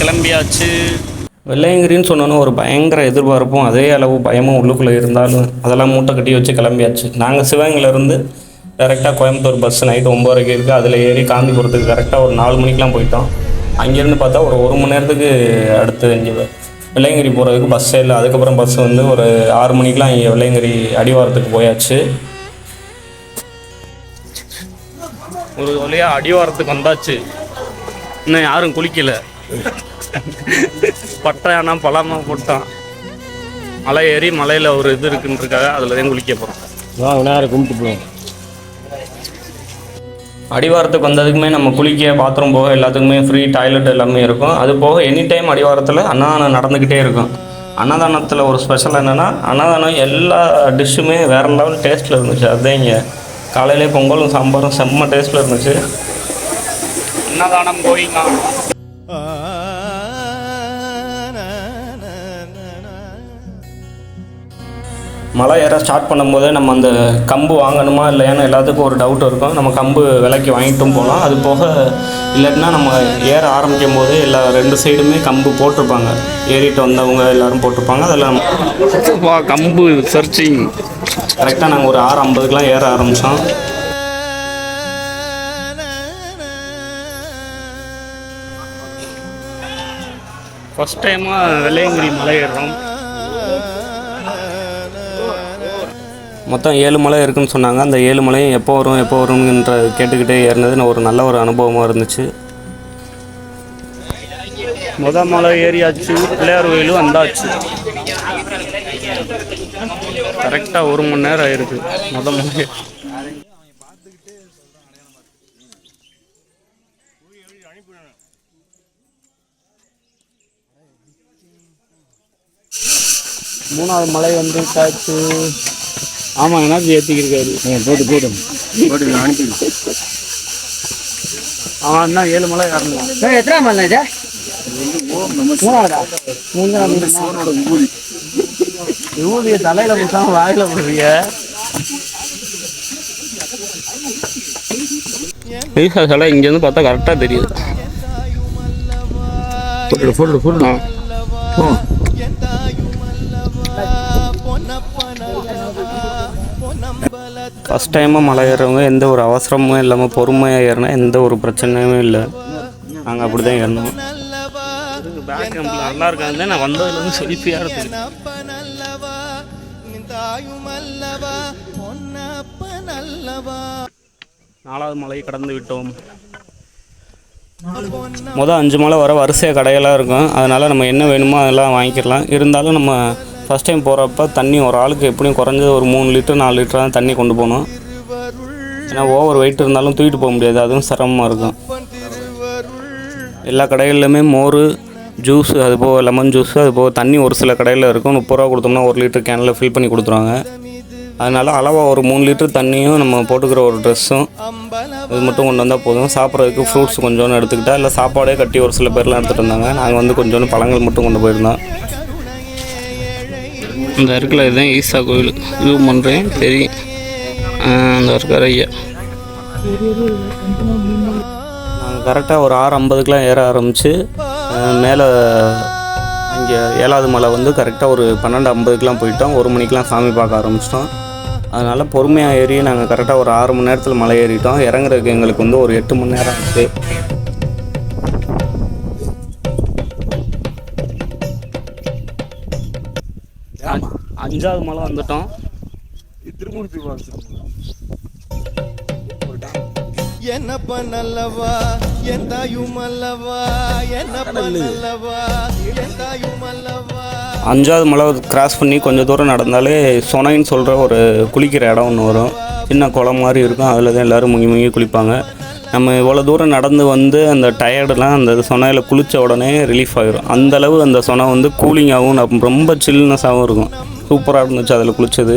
கிளம்பியாச்சு. வெள்ளையங்கிரின்னு சொன்னோன்னு ஒரு பயங்கர எதிர்பார்ப்பும் அதே அளவு பயமும் உள்ளுக்குள்ளே இருந்தாலும் அதெல்லாம் மூட்டை கட்டி வச்சு கிளம்பியாச்சு. நாங்கள் சிவகங்கையிலேருந்து டேரெக்டாக கோயம்புத்தூர் பஸ் நைட்டு ஒம்பதரைக்கு இருக்குது அதில் ஏறி காந்திபுரத்துக்கு கரெக்டாக ஒரு நாலு மணிக்கெலாம் போயிட்டோம். அங்கேருந்து பார்த்தா ஒரு ஒரு மணி நேரத்துக்கு அடுத்து இங்கே வெள்ளையங்கிரி போகிறதுக்கு பஸ்ஸே இல்லை. அதுக்கப்புறம் பஸ் வந்து ஒரு ஆறு மணிக்கெலாம் இங்கே வெள்ளையங்கிரி அடிவாரத்துக்கு போயாச்சு. ஒரு வழியாக அடிவாரத்துக்கு வந்தாச்சு. இன்னும் யாரும் குளிக்கலை. பட்டையானா பழமா போட்டான். மலை ஏறி மலையில் ஒரு இது இருக்குன்றதுக்காக அதில் தான் குளிக்க போகிறோம் வா விநாயகரை கும்பிட்டு போவோம் அடிவாரத்துக்கு வந்ததுக்குமே நம்ம குளிக்க பாத்ரூம் போக எல்லாத்துக்குமே ஃப்ரீ டாய்லெட் எல்லாமே இருக்கும். அது போக எனி டைம் அடிவாரத்தில் அன்னதானம் நடந்துக்கிட்டே இருக்கும். அன்னதானத்தில் ஒரு ஸ்பெஷல் என்னென்னா அன்னதானம் எல்லா டிஷ்ஷுமே வேறு லெவல் டேஸ்ட்டில் இருந்துச்சு. அதுதான் இங்கே காலையிலே பொங்கலும் சாம்பாரும் செம்ம டேஸ்ட்டில் இருந்துச்சு. அன்னதானம் கோயிங்க மலை ஏற ஸ்டார்ட் பண்ணும்போதே நம்ம அந்த கம்பு வாங்கணுமா இல்லையான்னு எல்லாத்துக்கும் ஒரு டவுட் இருக்கும். நம்ம கம்பு விலைக்கு வாங்கிட்டும் போகலாம். அது போக இல்லாட்டினா நம்ம ஏற ஆரம்பிக்கும் போதே எல்லா ரெண்டு சைடுமே கம்பு போட்டிருப்பாங்க. ஏறிட்டு வந்தவங்க எல்லாரும் போட்டிருப்பாங்க. அதெல்லாம் கம்பு சர்ச்சிங் கரெக்டாக நாங்கள் ஒரு ஆறு ஐம்பதுக்கெலாம் ஏற ஆரம்பித்தோம் ஃபஸ்ட் டைமாக வெள்ளையங்கிரி மலை ஏறுறோம். மொத்தம் ஏழு மலை இருக்குன்னு சொன்னாங்க. அந்த ஏழு மலையும் எப்போ வரும் எப்போ வரும்ன்ற கேட்டுக்கிட்டே ஏறினது ஒரு நல்ல ஒரு அனுபவமாக இருந்துச்சு. முத மலை ஏறியாச்சு பிள்ளையார் கோயிலும் வந்தாச்சு. கரெக்டாக ஒரு மணி நேரம் ஆயிருக்கு முத மலை மூணாவது மலை வந்து காய்ச்சி. ஆமாம் எனர்ஜி ஏற்றிக்கிருக்காரு போட்டு போட்டும் போட்டு அனுப்பி அவன் என்ன ஏழு மலை ஏறணும் எத்தனை மலை இது? மூணாவதா? ஊதிய தலையில போட்டாம வாயில போடுறீங்க ஈசா சிலை இங்கேருந்து பார்த்தா கரெக்டாக தெரியுது. போட்டு போட்டு போட்டு போ. ஃபஸ்ட் டைமாக மலை ஏறுறவங்க எந்த ஒரு அவசரமும் இல்லாமல் பொறுமையாக ஏறினா எந்த ஒரு பிரச்சனையுமே இல்லை. நாங்கள் அப்படி தான் ஏறினோம் பேக் கேம்பில் நல்லா இருக்காது நான் வந்ததுலேருந்து செல்ஃபியாக இருக்குது நாலாவது மலையை கடந்து விட்டோம். மொதல் அஞ்சு மலை வர வரிசையாக கடையெல்லாம் இருக்கும். அதனால் நம்ம என்ன வேணுமோ அதெல்லாம் வாங்கிக்கலாம். இருந்தாலும் நம்ம ஃபஸ்ட் டைம் போகிறப்ப தண்ணி ஒரு ஆளுக்கு எப்படியும் குறைஞ்சது ஒரு மூணு லிட்டர் நாலு லிட்டர் தான் தண்ணி கொண்டு போகணும். ஏன்னா ஓவர் வெயிட் இருந்தாலும் தூக்கிட்டு போக முடியாது. அதுவும் சிரமமாக இருக்கும். எல்லா கடைகள்லையுமே மோர் ஜூஸ் அது போக லெமன் ஜூஸ் அது போக தண்ணி ஒரு சில கடையில் இருக்கும். முப்பது ரூபா கொடுத்தோம்னா ஒரு லிட்டர் கேனில் ஃபில் பண்ணி கொடுத்துருவாங்க. அதனால் அளவாக ஒரு மூணு லிட்டர் தண்ணியும் நம்ம போட்டுக்கிற ஒரு ட்ரெஸ்ஸும் இது மட்டும் கொண்டு வந்தால் போதும். சாப்பிட்றதுக்கு ஃப்ரூட்ஸ் கொஞ்சோன்னு எடுத்துக்கிட்டால் இல்லை சாப்பாடே கட்டி ஒரு சில பேர்லாம் எடுத்துகிட்டு வந்தாங்க. நாங்கள் வந்து கொஞ்சோண்டு பழங்கள் மட்டும் கொண்டு போயிருந்தோம். இந்த இருக்கிற இதுதான் ஈசா கோயில். ஜூம் பண்ணுறேன் பெரிய அந்த இருக்கிற ஐயா. நாங்கள் கரெக்டாக ஒரு ஆறு ஐம்பதுக்கெலாம் ஏற ஆரம்பித்து மேலே அங்கே ஏழாவது மலை வந்து கரெக்டாக ஒரு பன்னெண்டு ஐம்பதுக்கெலாம் போயிட்டோம். ஒரு மணிக்கெலாம் சாமி பார்க்க ஆரம்பிச்சிட்டோம். அதனால் பொறுமையாக ஏறி நாங்கள் கரெக்டாக ஒரு ஆறு மணி நேரத்தில் மலை ஏறிட்டோம். இறங்குறதுக்கு எங்களுக்கு வந்து ஒரு எட்டு மணி நேரம் ஆச்சு. அஞ்சாவது மலை வந்துட்டோம். என்னப்ப நல்லவா என் தாயும் அல்லவா? என்னப்ப நல்லவா என் தாயும் அல்லவா? அஞ்சாவது மலை கிராஸ் பண்ணி கொஞ்சம் தூரம் நடந்தாலே சொனைன்னு சொல்கிற ஒரு குளிக்கிற இடம் ஒன்று வரும். சின்ன குளம் மாதிரி இருக்கும். அதில் தான் எல்லோரும் முங்கி முங்கி குளிப்பாங்க. நம்ம இவ்வளோ தூரம் நடந்து வந்து அந்த டயர்டெலாம் அந்த சொனையில் குளித்த உடனே ரிலீஃப் ஆகிரும் அந்த அளவு அந்த சொனை வந்து கூலிங்காகவும் ரொம்ப சில்னஸாகவும் இருக்கும். சூப்பராக இருந்துச்சு அதில் குளித்தது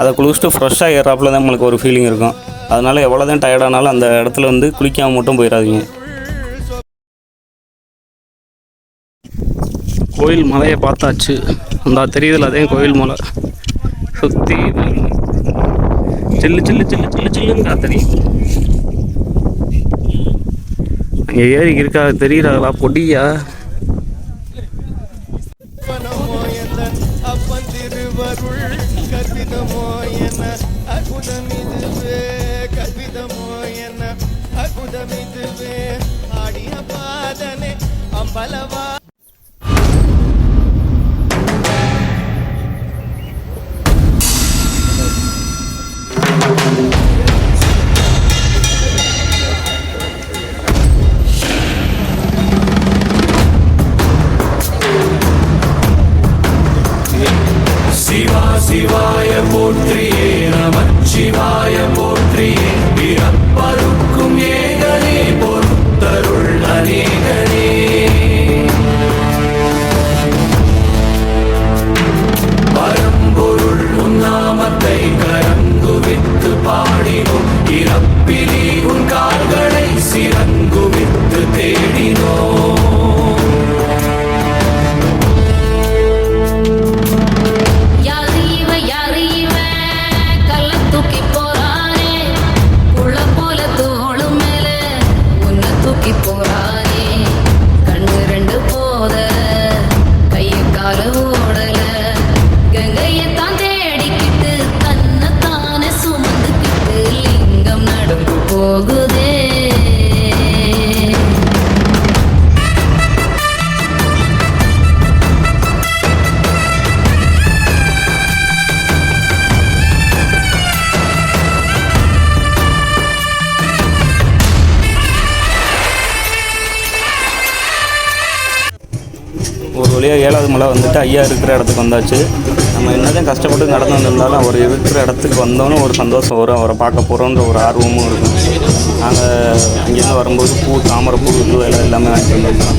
அதை குளிச்சுட்டு ஃப்ரெஷ்ஷாக ஏறாப்பில் தான் நம்மளுக்கு ஒரு ஃபீலிங் இருக்கும். அதனால் எவ்வளோ தான் டயர்டானாலும் அந்த இடத்துல வந்து குளிக்காமல் மட்டும் போயிடாதீங்க. கோயில் மலையை பார்த்தாச்சு. அந்த தெரியுதுல அதே கோயில் மலை. சுற்றி சில்லு சில்லு சில்லு சில்லு சில்லுன்னு காத்தடிக்கும் அங்கே ஏறி இருக்கா தெரியுறாங்களா பொடியா? ஐயா இருக்கிற இடத்துக்கு வந்தாச்சு. நம்ம என்னதான் கஷ்டப்பட்டு நடந்து வந்திருந்தாலும் அவர் இருக்கிற இடத்துக்கு வந்தோன்னே ஒரு சந்தோஷம் வரும். அவரை பார்க்க போகிறோன்ற ஒரு ஆர்வமும் இருக்கும். நாங்கள் அங்கேருந்து வரும்போது பூ தாமரை பூ இது எல்லாம் எல்லாமே வாங்கிட்டு வந்திருக்கோம்.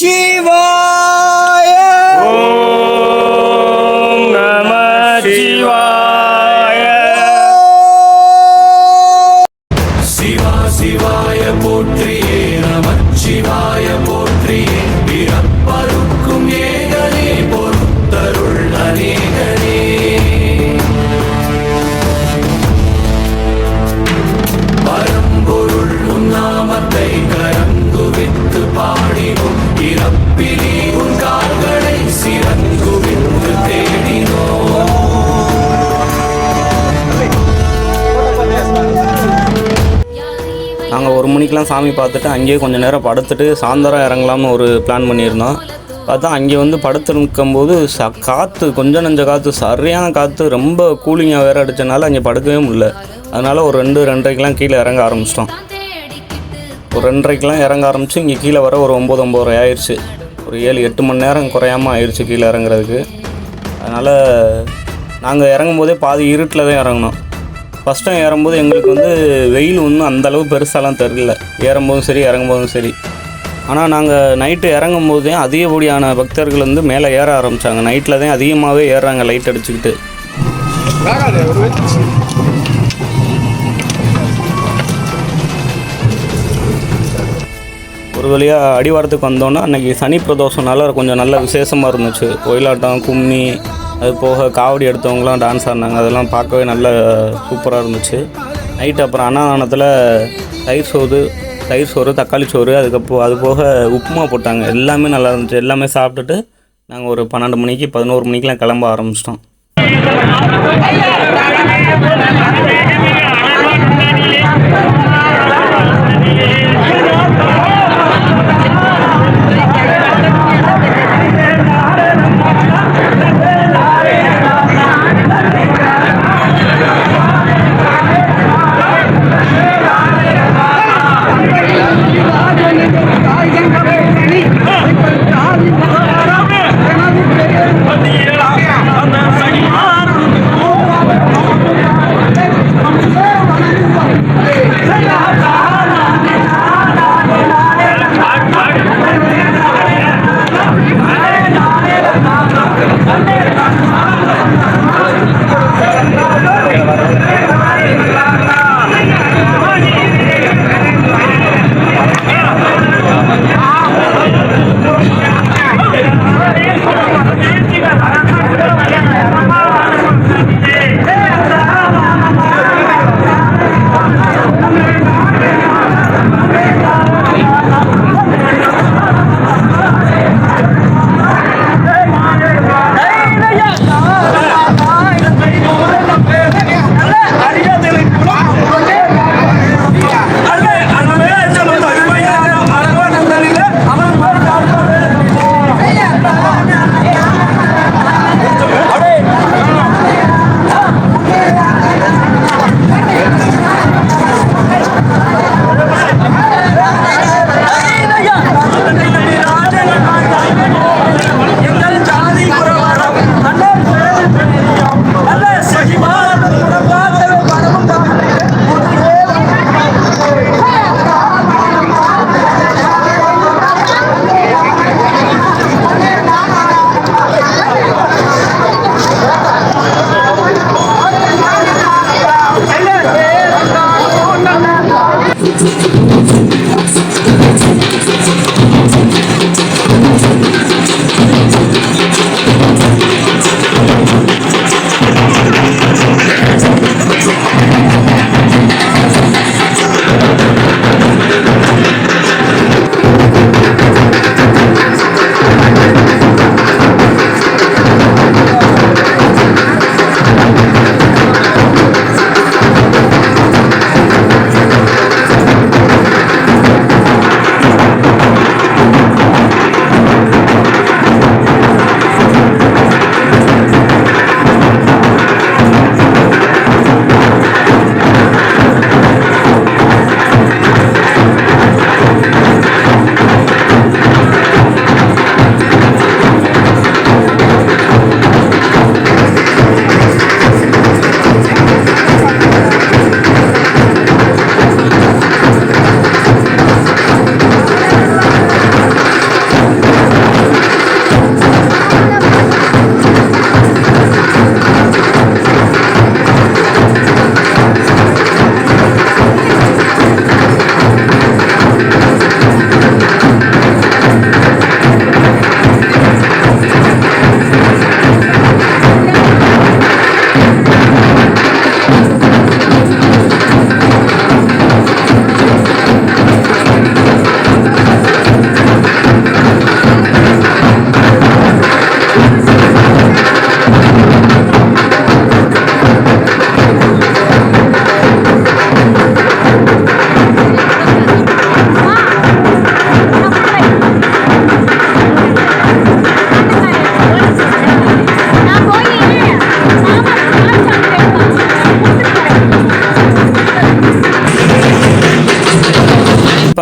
Shiva! எல்லாம் சாமி பார்த்துட்டு அங்கேயே கொஞ்சம் நேரம் படுத்துட்டு சாயந்தரம் இறங்கலாம்னு ஒரு பிளான் பண்ணியிருந்தோம். பார்த்தா அங்கே வந்து படுத்துருக்கும்போது ச காற்று கொஞ்சம் நஞ்ச காற்று சரியான காற்று ரொம்ப கூலிங்காக வேறு அடித்தனால அங்கே படுக்கவே முடியல. அதனால் ஒரு ரெண்டு ரெண்டரைக்கெலாம் கீழே இறங்க ஆரம்பிச்சிட்டோம். ஒரு ரெண்டரைக்கெலாம் இறங்க ஆரம்பித்து இங்கே கீழே வர ஒரு ஒம்பது ஒம்பது ஆயிடுச்சு ஒரு ஏழு எட்டு மணி நேரம் குறையாமல் ஆயிடுச்சு கீழே இறங்குறதுக்கு. அதனால் நாங்கள் இறங்கும்போதே பாதி இருட்டில் தான் இறங்கினோம். ஃபஸ்ட் டைம் ஏறும்போது எங்களுக்கு வந்து வெயில் ஒன்றும் அந்தளவு பெருசாலாம் தெரில ஏறும்போதும் சரி இறங்கும்போதும் சரி. ஆனால் நாங்கள் நைட்டு இறங்கும் போதே அதிகப்படியான பக்தர்கள் வந்து மேலே ஏற ஆரம்பித்தாங்க நைட்டில் தான் அதிகமாகவே ஏறுறாங்க லைட் அடிச்சுக்கிட்டு. ஒரு வழியாக அடிவாரத்துக்கு வந்தோன்னா அன்றைக்கி சனி பிரதோஷம்னால கொஞ்சம் நல்ல விசேஷமாக இருந்துச்சு. ஒயிலாட்டம் கும்மி அது போக காவடி எடுத்தவங்களாம் டான்ஸ் ஆடினாங்க. அதெல்லாம் பார்க்கவே நல்ல சூப்பராக இருந்துச்சு. நைட் அப்புறம் அன்னதானத்தில் தயிர் சோறு தயிர் சோறு தக்காளி சோறு அதுக்கப்புறம் அது போக உப்புமா போட்டாங்க. எல்லாமே நல்லா இருந்துச்சு. எல்லாமே சாப்பிட்டுட்டு நாங்கள் ஒரு பன்னெண்டு மணிக்கு பதினோரு மணிக்கெலாம் கிளம்ப ஆரம்பிச்சிட்டோம். கண்டிப்பாக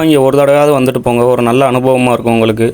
இங்கே ஒரு தடவையாவது வந்துட்டு போங்க. ஒரு நல்ல அனுபவமாக இருக்கும் உங்களுக்கு.